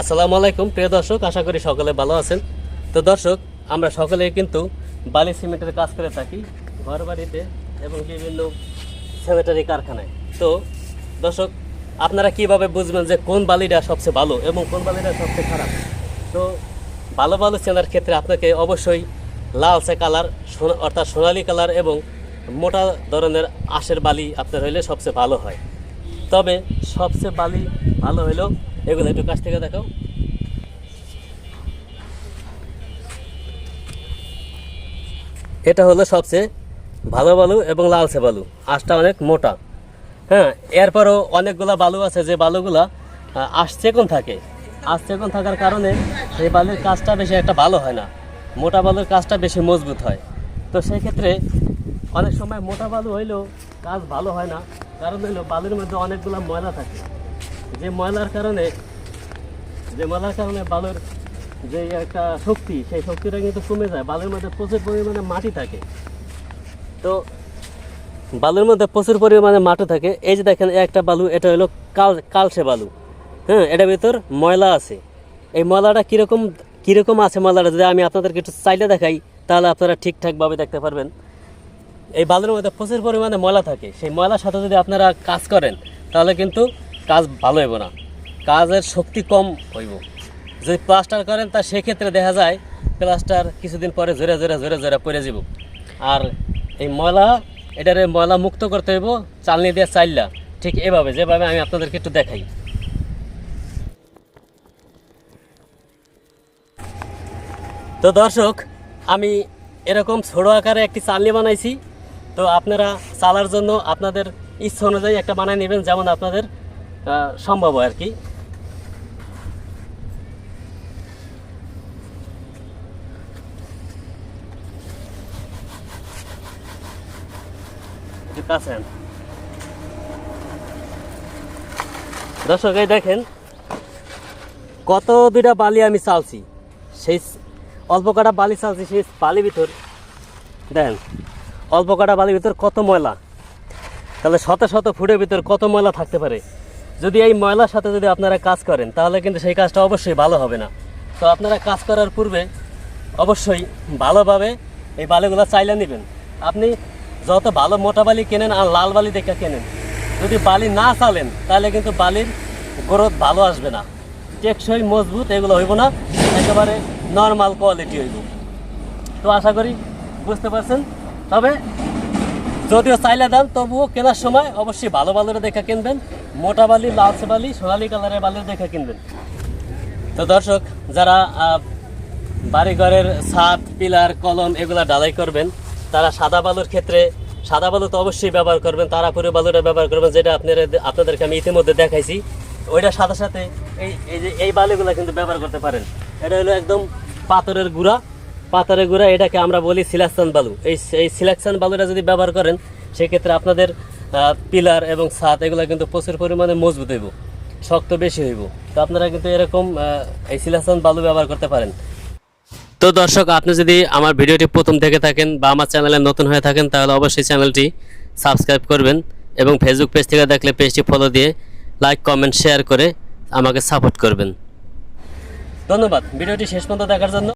আসসালামু আলাইকুম, প্রিয় দর্শক, আশা করি সকলে ভালো আছেন। তো দর্শক, আমরা সকলে কিন্তু বালি সিমেন্টের কাজ করে থাকি ঘর বাড়িতে এবং বিভিন্ন স্যানিটারি কারখানায়। তো দর্শক, আপনারা কীভাবে বুঝবেন যে কোন বালিটা সবচেয়ে ভালো এবং কোন বালিটা সবচেয়ে খারাপ? তো ভালো ভালো চেনার ক্ষেত্রে আপনাকে অবশ্যই লালচে কালার অর্থাৎ সোনালি কালার এবং মোটা ধরনের আশের বালি আপনার হইলে সবচেয়ে ভালো হয়। তবে সবচেয়ে বালি ভালো হইল এগুলো একটু কাছ থেকে দেখাও। এটা হলো সবচেয়ে ভালো বালু এবং লালচে বালু। আঁশটা অনেক মোটা। হ্যাঁ এরপরও অনেকগুলা বালু আছে, যে বালুগুলা আঁশ চেকন থাকে। আঁশ চেকন থাকার কারণে সেই বালুর কাজটা বেশি একটা ভালো হয় না। মোটা বালুর কাজটা বেশি মজবুত হয়। তো সেই ক্ষেত্রে অনেক সময় মোটা বালু হইলেও কাজ ভালো হয় না। কারণ হইল বালুর মধ্যে অনেকগুলা ময়লা থাকে। যে ময়লার কারণে, যে ময়লার কারণে বালুর যে একটা শক্তি, সেই শক্তিটা কিন্তু কমে যায়। বালুর মধ্যে প্রচুর পরিমাণে মাটি থাকে। তো বালুর মধ্যে প্রচুর পরিমাণে মাটি থাকে। এই যে দেখেন, একটা বালু, এটা হলো কাল, কালসে বালু। হ্যাঁ এটার ভিতর ময়লা আছে। এই ময়লাটা কীরকম কীরকম আছে ময়লাটা যদি আমি আপনাদেরকে একটু চাইলে দেখাই, তাহলে আপনারা ঠিকঠাকভাবে দেখতে পারবেন। এই বালুর মধ্যে প্রচুর পরিমাণে ময়লা থাকে। সেই ময়লার সাথে যদি আপনারা কাজ করেন, তাহলে কিন্তু কাজ ভালো হইব না। কাজের শক্তি কম হইব। যদি প্লাস্টার করেন, তা সেক্ষেত্রে দেখা যায় প্লাস্টার কিছুদিন পরে জোরে জোরে জোরে জোরে পড়ে যাব আর এই ময়লা, এটারে ময়লা মুক্ত করতে হইব, চালনি দিয়ে চাইলা। ঠিক এভাবে, যেভাবে আমি আপনাদেরকে একটু দেখাই। তো দর্শক, আমি এরকম ছোট আকারে একটি চালনি বানাইছি। তো আপনারা চালার জন্য আপনাদের ইচ্ছা অনুযায়ী একটা বানায় নেবেন, যেমন আপনাদের সম্ভব হয় আর কি। দর্শক, এই দেখেন, কত দুইটা বালি আমি চালছি। সেই অল্প কাটা বালি চালছি সেই বালির ভিতর। দেখেন, অল্প কাটা বালির ভিতর কত ময়লা। তাহলে শত শত ফুটের ভিতর কত ময়লা থাকতে পারে? যদি এই ময়লার সাথে যদি আপনারা কাজ করেন, তাহলে কিন্তু সেই কাজটা অবশ্যই ভালো হবে না। তো আপনারা কাজ করার পূর্বে অবশ্যই ভালোভাবে এই বালিগুলো চাইলে নেবেন। আপনি যত ভালো মোটা বালি কেনেন আর লাল বালি দেখে কেনেন, যদি বালি না চালেন, তাহলে কিন্তু বালির গ্রোথ ভালো আসবে না। টেকসই, মজবুত এগুলো হইব না, একেবারে নর্মাল কোয়ালিটি হইব। তো আশা করি বুঝতে পারছেন? তবে যদিও চাইলে দেন, তবুও কেনার সময় অবশ্যই ভালো বালুরে দেখে কিনবেন, মোটা বালি, লালচে বালি, সোনালি কালারের বালির দেখে কিনবেন। তো দর্শক, যারা বাড়িঘরের ছাদ, পিলার, কলম এগুলা ডালাই করবেন, তারা সাদা বালুর ক্ষেত্রে, সাদা বালু তো অবশ্যই ব্যবহার করবেন তারা তারাপুরে বালুটা ব্যবহার করবেন, যেটা আপনারা, আপনাদেরকে আমি ইতিমধ্যে দেখাইছি। ওইটার সাথে সাথে এই এই যে, এই বালুগুলো কিন্তু ব্যবহার করতে পারেন। এটা হলো একদম পাথরের গুঁড়া পাথরের গুঁড়া, এটাকে আমরা বলি সিলেকশন বালু। এই এই সিলেকশন বালুটা যদি ব্যবহার করেন, সেক্ষেত্রে আপনাদের পিলার এবং ছাদ, এগুলো কিন্তু প্রচুর পরিমাণে মজবুত হইব, শক্ত বেশি হইব। তো আপনারা কিন্তু এরকম এই সিলেকশন বালু ব্যবহার করতে পারেন। তো দর্শক, আপনি যদি আমার ভিডিওটি প্রথম দেখে থাকেন বা আমার চ্যানেলে নতুন হয়ে থাকেন, তাহলে অবশ্যই চ্যানেলটি সাবস্ক্রাইব করবেন এবং ফেসবুক পেজ থেকে দেখলে পেজটি ফলো দিয়ে লাইক কমেন্ট শেয়ার করে আমাকে সাপোর্ট করবেন। ধন্যবাদ। ভিডিওটি শেষ পর্যন্ত দেখার জন্য।